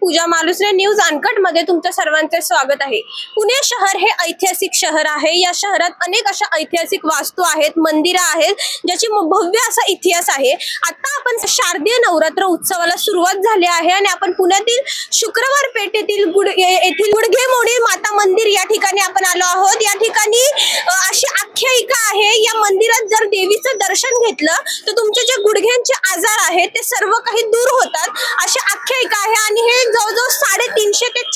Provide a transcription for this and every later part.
पूजा Malusare news अनकटमध्ये तुमच्या सर्वांचे स्वागत आहे. पुणे शहर हे ऐतिहासिक शहर आहे. या शहरात अनेक अशा ऐतिहासिक वास्तू आहेत मंदिरं आहेत ज्याची भव्य असा इतिहास आहे. आता आपण शारदीय नवरात्र उत्सवाला सुरुवात झाली आहे आणि आपण पुण्यातील शुक्रवार पेठेतील गुड येथील गुडघेमोडी माता मंदिर या ठिकाणी आपण आलो आहोत. या ठिकाणी अशी आख्यायिका आहे. या मंदिरात जर देवीचं दर्शन घेतलं तर तुमचे जे गुडघ्यांचे आजार आहेत ते सर्व काही दूर होतात. अशी आख्यायिका आहे आणि हे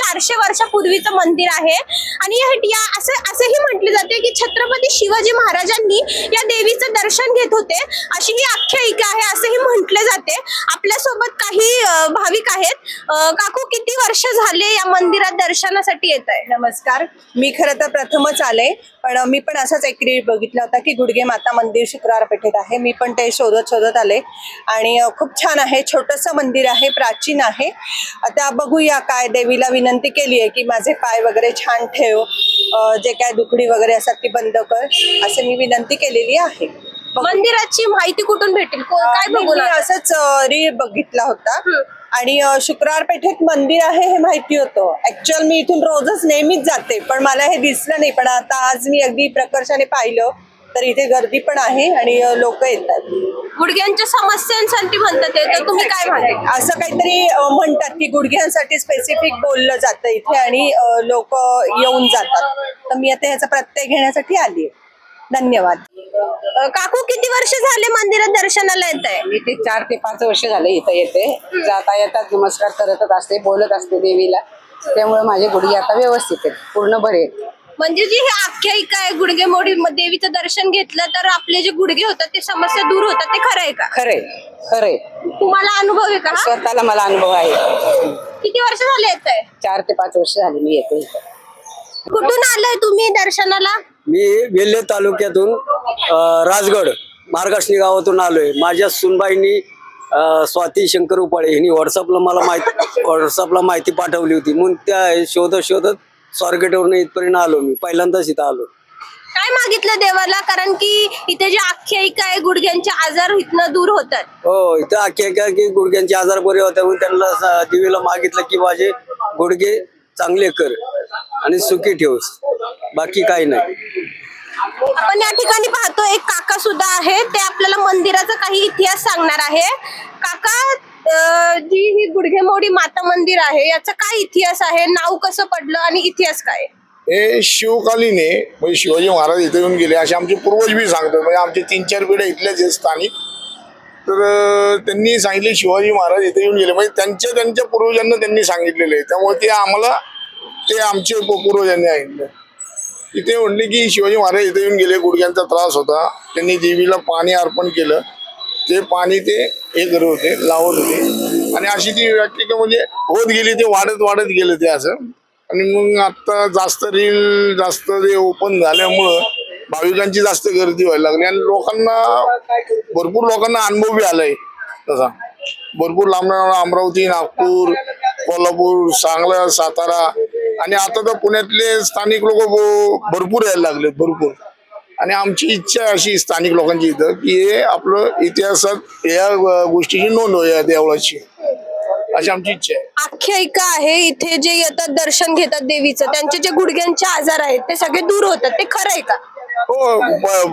चारशे वर्षापूर्वीचं मंदिर आहे. आणि या या असंही असेही म्हटले जाते की छत्रपती शिवाजी महाराजांनी या देवीचं दर्शन घेत होते. अशी ही आख्यायिका आहे असंही म्हटले जाते. आपल्यासोबत काही भाविक आहेत. काकू किती वर्ष झाले या मंदिरात दर्शनासाठी येत आहे नमस्कार. मी खरं तर प्रथमच आले पण मी पण असाच एक रील बघितला होता की गुडगे माता मंदिर शुक्रवार पेठेत आहे. मी पण ते शोधत शोधत आले. आणि खूप छान आहे. छोटंसं मंदिर आहे प्राचीन आहे. आता बघूया काय देवीला विनंती केली आहे की माझे पाय वगैरे छान ठेव जे काय दुखडी वगैरे असतात ती बंद कर असे मी विनंती केलेली आहे. मंदिराची माहिती कुठून भेटेल? काय बघून? असंच रील बघितला होता. आणि शुक्रवार पेठेत मंदिर आहे हे माहिती होतं. ऍक्च्युअल मी इथून रोजच नेहमीच जाते पण मला हे दिसलं नाही. पण आता आज मी अगदी प्रकर्षाने पाहिलं. तर इथे गर्दी पण आहे आणि लोक येतात. गुडघ्यांच्या समस्यांसाठी म्हणतात ते तर तुम्ही काय म्हणता? असं काहीतरी म्हणतात की गुडघ्यांसाठी स्पेसिफिक बोललं जातं इथे आणि लोक येऊन जातात. तर मी आता ह्याचा प्रत्यय घेण्यासाठी आली आहे. धन्यवाद. काकू किती वर्ष झाले मंदिरात दर्शनाला येत आहे मी ते चार ते पाच वर्ष झाले इथं येते. जाता येतात नमस्कार करतच असते बोलत असते देवीला. त्यामुळे माझे गुडघे आता व्यवस्थित आहेत पूर्ण बरे आहेत. म्हणजे जी ही आख्यायिका आहे गुडघे मोडी देवीचं दर्शन घेतलं तर आपले जे गुडघे होतात ते समस्या दूर होतात ते खरं आहे का? खरे खरे तुम्हाला अनुभव आहे का? हा? स्वतःला मला अनुभव आहे. किती वर्ष झाले येत आहे चार ते पाच वर्ष झाले मी येते इथं. कुठून आलाय तुम्ही दर्शनाला? मी वेल्हे तालुक्यातून अ, राजगड मार्गाष्णी गावातून आलोय. माझ्या सुनबाईंनी अ, स्वाती शंकर उपाळे यांनी व्हॉट्सअपला मला माहिती व्हॉट्सअपला माहिती पाठवली होती. म्हणून त्या शोधत शोधत स्वारगेटवरून इथपर्यंत आलो मी पहिल्यांदाच इथं आलो. काय मागितलं देवाला? कारण की इथे जी आख्यायिका आहे गुडघ्यांचे आजार इथनं दूर होतात. हो इथं अख्ख्या की गुडघ्यांचे आजार बरे होते म्हणून त्यांना स- देवीला मागितलं की माझे गुडघे चांगले कर आणि सुखी ठेवस. बाकी काही नाही. आपण या ठिकाणी पाहतो एक काका सुद्धा आहे ते आपल्याला मंदिराचा काही इतिहास सांगणार आहे. काका जी ही गुडघेमोडी माता मंदिर आहे याचा काय इतिहास आहे नाव कसं पडलं आणि इतिहास काय? हे शिवकालीने म्हणजे शिवाजी महाराज इथे येऊन गेले असे आमचे पूर्वज बी सांगतात. म्हणजे आमचे तीन चार पिढ्या इथलेच आहेत स्थानिक तर त्यांनी सांगितले शिवाजी महाराज इथे येऊन गेले. म्हणजे त्यांच्या त्यांच्या पूर्वजांना त्यांनी सांगितलेले आहे. त्यामुळे ते आम्हाला ते आमचे पूर्वजांनी ऐकलं इथे म्हणले की शिवाजी महाराज इथे येऊन गेले गुडघ्यांचा त्रास होता. त्यांनी देवीला पाणी अर्पण केलं. ते पाणी ते हे करत होते लावत होते. आणि अशी ती व्याख्या म्हणजे होत गेली ते वाढत वाढत गेलं ते असं. आणि मग आता जास्त रील जास्त ते ओपन झाल्यामुळं भाविकांची जास्त गर्दी व्हायला लागली. आणि लोकांना भरपूर लोकांना अनुभव बी आलाय तसा. भरपूर लांब अमरावती नागपूर कोल्हापूर सांगला सातारा. आणि आता तर पुण्यातले स्थानिक लोक भरपूर यायला लागले भरपूर. आणि आमची इच्छा अशी स्थानिक लोकांची इथं की हे आपलं इतिहासात या गोष्टीची नोंद हो या देवळाची. अशी आमची इच्छा आहे. आख्यायिका आहे इथे जे येतात दर्शन घेतात देवीचं त्यांचे जे गुडघ्यांचे आजार आहेत ते सगळे दूर होतात ते खरं आहे का? हो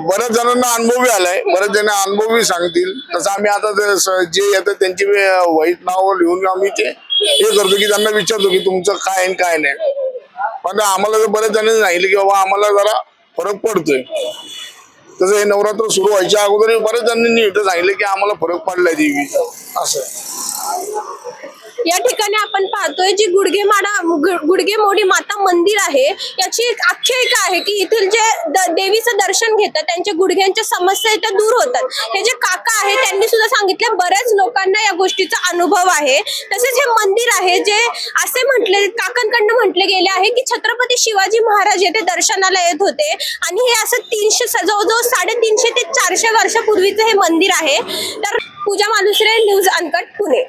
बऱ्याच जणांना अनुभव आलाय बऱ्याच जण अनुभव सांगतील. तसं आम्ही आता जे येतात त्यांची वाईट नाव लिहून आम्ही ते हे करतो की त्यांना विचारतो की तुमचं काय काय नाही. पण आम्हाला तर बऱ्याच जणांनी सांगितलं की बाबा आम्हाला जरा फरक पडतोय. तसं हे नवरात्र सुरू व्हायच्या अगोदर बरेच जणांनी इथं सांगितलं की आम्हाला फरक पडलाय देवीचा. असं या ठिकाणी आपण पाहतोय जी गुडगे माडा गुडगे मोडी माता मंदिर आहे याची एक आख्यायिका आहे की येथील जे द- देवीचं दर्शन घेतात त्यांच्या गुडघ्यांच्या समस्या इथे दूर होतात. हे जे काका आहे त्यांनी सांगितले बऱ्याच लोकांना या गोष्टीचा अनुभव आहे. तसेच हे मंदिर आहे जे असे म्हटले काकांकडनं म्हटले गेले आहे की छत्रपती शिवाजी महाराज येथे दर्शनाला येत होते आणि हे असं तीनशे जवळजवळ साडेतीनशे ते चारशे वर्षापूर्वीचं हे मंदिर आहे. तर पूजा मालुसरे न्यूज अनकट पुणे.